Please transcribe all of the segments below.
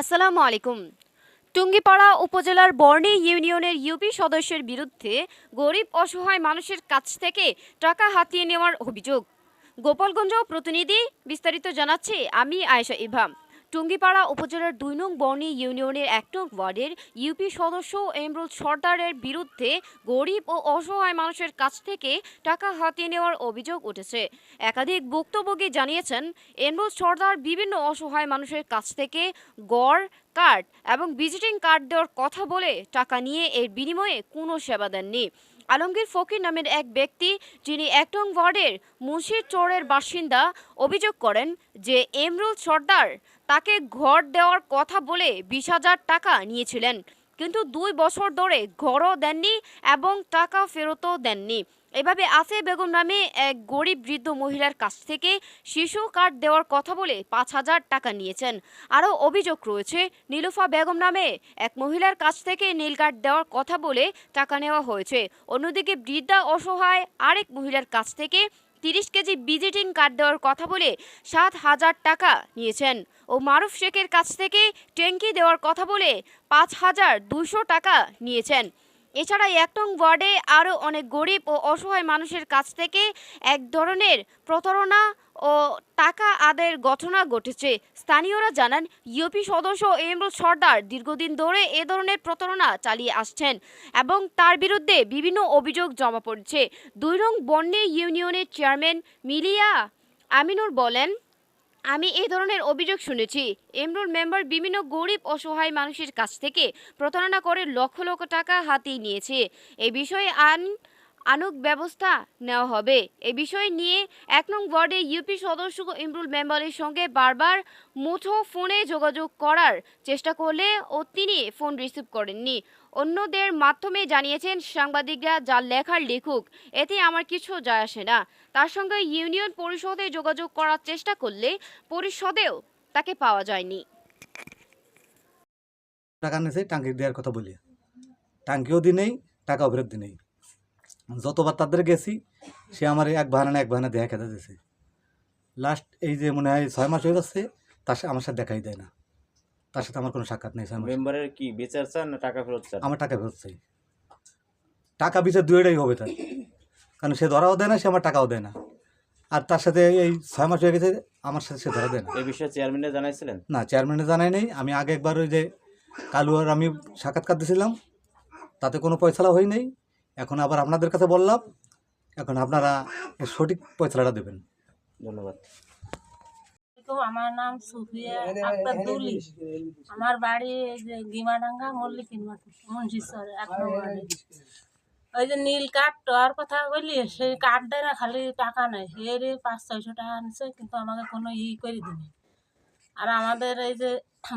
আসসালামু আলাইকুম। টুঙ্গিপাড়া উপজেলার বর্ণি ইউনিয়নের ইউপি সদস্যের বিরুদ্ধে গরিব অসহায় মানুষের কাছ থেকে টাকা হাতিয়ে নেওয়ার অভিযোগ। গোপালগঞ্জ প্রতিনিধি বিস্তারিত জানাচ্ছে, আমি আয়েশা ইভাম। টুঙ্গিপাড়া উপজেলার দুই নং বর্ণী ইউনিয়নের এক নং ওয়ার্ডের ইউপি সদস্য এমরুল সর্দারের বিরুদ্ধে গরিব ও অসহায় মানুষের কাছ থেকে টাকা হাতিয়ে নেওয়ার অভিযোগ উঠেছে। একাধিক ভুক্তভোগী জানিয়েছেন এমরুল সর্দার বিভিন্ন অসহায় মানুষের কাছ থেকে গড়, কার্ড এবং ভিজিটিং কার্ড দেওয়ার কথা বলে টাকা নিয়ে এর বিনিময়ে কোনো সেবা দেননি। আলমগীর ফকির নামের এক ব্যক্তি যিনি একটং ওয়ার্ডের মুন্সির চরের বাসিন্দা অভিযোগ করেন যে এমরুল সর্দার তাকে ঘর দেওয়ার কথা বলে বিশ হাজার টাকা নিয়েছিলেন। কিন্তু দুই বছর ধরে ঘরও দেননি এবং টাকা ফেরতও দেননি। এভাবে আসে বেগম নামে এক গরিব বৃদ্ধ মহিলার কাছ থেকে শিশু কার্ড দেওয়ার কথা বলে পাঁচ হাজার টাকা নিয়েছেন। আরও অভিযোগ রয়েছে, নীলুফা বেগম নামে এক মহিলার কাছ থেকে নীল কার্ড দেওয়ার কথা বলে টাকা নেওয়া হয়েছে। অন্যদিকে বৃদ্ধা অসহায় আরেক মহিলার কাছ থেকে তিরিশ কেজি ভিজিটিং কার্ড দেওয়ার কথা বলে সাত হাজার টাকা নিয়েছেন ও মারুফ শেখের কাছ থেকে ট্যাঙ্কি দেওয়ার কথা বলে পাঁচ হাজার দুশো টাকা নিয়েছেন। এছাড়া একটং ওয়ার্ডে আরও অনেক গরিব ও অসহায় মানুষের কাছ থেকে এক ধরনের প্রতারণা ও টাকা আদায়ের ঘটনা ঘটেছে। স্থানীয়রা জানান, ইউপি সদস্য এমরুল সর্দার দীর্ঘদিন ধরে এ ধরনের প্রতারণা চালিয়ে আসছেন এবং তার বিরুদ্ধে বিভিন্ন অভিযোগ জমা পড়ছে। দুই রং বন্যে ইউনিয়নের চেয়ারম্যান মিলিয়া আমিনুর বলেন আমি এই ধরনের অভিযোগ শুনেছি। এমরুল মেম্বার বিভিন্ন গরিব, অসহায় মানুষের কাছ থেকে প্রতারণা করে লক্ষ লক্ষ টাকা হাতিয়ে নিয়েছে। এ বিষয়ে আইন আনুক ব্যবস্থা নেওয়া হবে। এ বিষয় নিয়ে এক নং ওয়ার্ডে ইউপি সদস্য ইমরুল মেম্বারের সঙ্গে বারবার মুঠো ফোনে যোগাযোগ করার চেষ্টা করলে ও তিনি ফোন রিসিভ করেননি। অন্যদের মাধ্যমে জানিয়েছেন সাংবাদিকরা, যা লেখার লেখুক, এতে আমার কিছু যায় আসে না। তার সঙ্গে ইউনিয়ন পরিষদে যোগাযোগ করার চেষ্টা করলে পরিষদেও তাকে পাওয়া যায়নি। টাকা নিয়েছে, টাঙ্কি দেওয়ার কথা বলি টাঙ্কিও দিই নেই, টাকাও ফেরত দিই নেই। যতবার তাদের গেছি সে আমার এক বাহানা না এক বাহানা দেখা খেতে দিয়েছে লাস্ট এই যে মনে হয় ছয় মাস হয়ে যাচ্ছে তার সাথে আমার সাথে দেখাই দেয় না। তার সাথে আমার কোনো সাক্ষাৎ নেই ছয় মাস। মেম্বারের কি বিচার চান না টাকা ফেরত চান? আমার টাকা ফেরত চাই। টাকা বিচার দুইটাই হবে তার। কারণ সে ধরাও দেয় না সে আমার টাকাও দেয় না। আর তার সাথে এই ছয় মাস হয়ে গেছে আমার সাথে সে ধরা দেয় না। এই বিষয়ে চেয়ারম্যানে জানাইছিলেন? না চেয়ারম্যানে জানাই নেই। আমি আগে একবার ওই যে কালুয়ার আমি সাক্ষাৎকার দিয়েছিলাম তাতে কোনো পয়সালা হয় নেই এখন আবার আপনাদের কাছে বললাম এখন আপনারা সঠিক পয়সাটা দেবেন। ধন্যবাদ। আমার নাম সুফিয়া আক্তার দুলি। আমার বাড়ি এই যে গিমাডাঙ্গা মল্লিকিন মাটি মুন্সিশ্বর এক নম্বরে ওই যে নীল কাঠ টার কথা বললি সেই কাঠ দেয় না খালি টাকা নেই এর পাঁচ ছয়শো টাকা আনছে কিন্তু আমাকে কোনো ই করে দিনি। আর আমাদের এই যে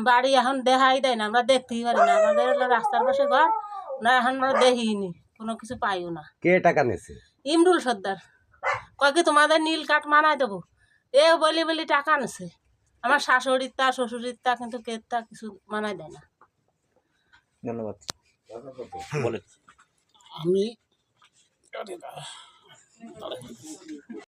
বাড়ি এখন দেখাই দেয় না আমরা দেখতেই পারি না। আমাদের রাস্তার পাশে ঘর না এখন আমরা দেখিনি কোনো কিছু পাইও না। কে টাকা নিছে? ইমরুল সর্দার। কয়েকে কি তোমাদের নীল কাঠ মানাই দেবো? এ বলি বলি টাকা নিছে। আমার শাশুড়ির তা শ্বশুরির তা কিন্তু কে তা কিছু মানাই দেয় না। ধন্যবাদ। আমি